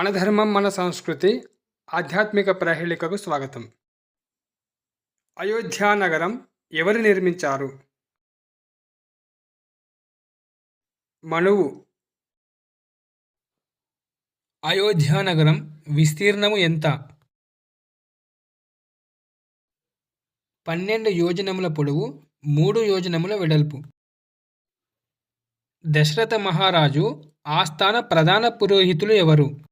మన ధర్మం మన సంస్కృతి ఆధ్యాత్మిక ప్రహేళికకు స్వాగతం. అయోధ్యా నగరం ఎవరు నిర్మించారు? మనువు అయోధ్యా నగరం విస్తీర్ణము ఎంత? పన్నెండు యోజనముల పొడవు మూడు యోజనముల వెడల్పు. దశరథ మహారాజు ఆస్థాన ప్రధాన పురోహితులు ఎవరు?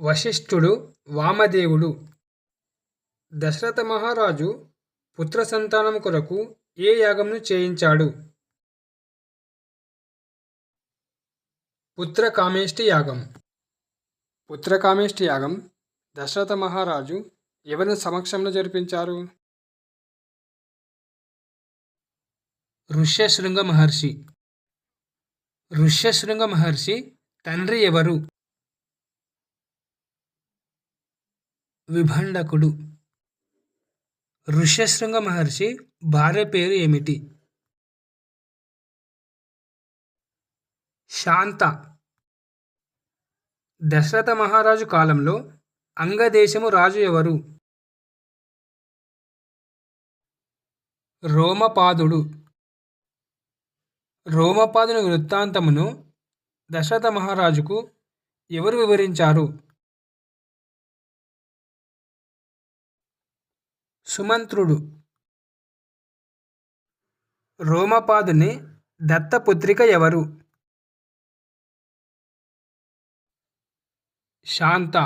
వశిష్ఠుడు వామదేవుడు. దశరథ మహారాజు పుత్ర సంతానం కొరకు ఏ యాగంను చేయించాడు? పుత్రకామేష్టి యాగం. పుత్రకామేష్టి యాగం దశరథ మహారాజు ఎవరి సమక్షంలో జరిపించారు? ఋష్యశృంగ మహర్షి. ఋష్యశృంగ మహర్షి తండ్రి ఎవరు? విభండకుడు. ఋష్యశృంగ మహర్షి భార్య పేరు ఏమిటి? శాంత. దశరథ మహారాజు కాలంలో అంగదేశము రాజు ఎవరు? రోమపాదుడు. రోమపాదుని వృత్తాంతమును దశరథ మహారాజుకు ఎవరు వివరించారు? సుమంత్రుడు. రోమపాదుని దత్తపుత్రిక ఎవరు? శాంత.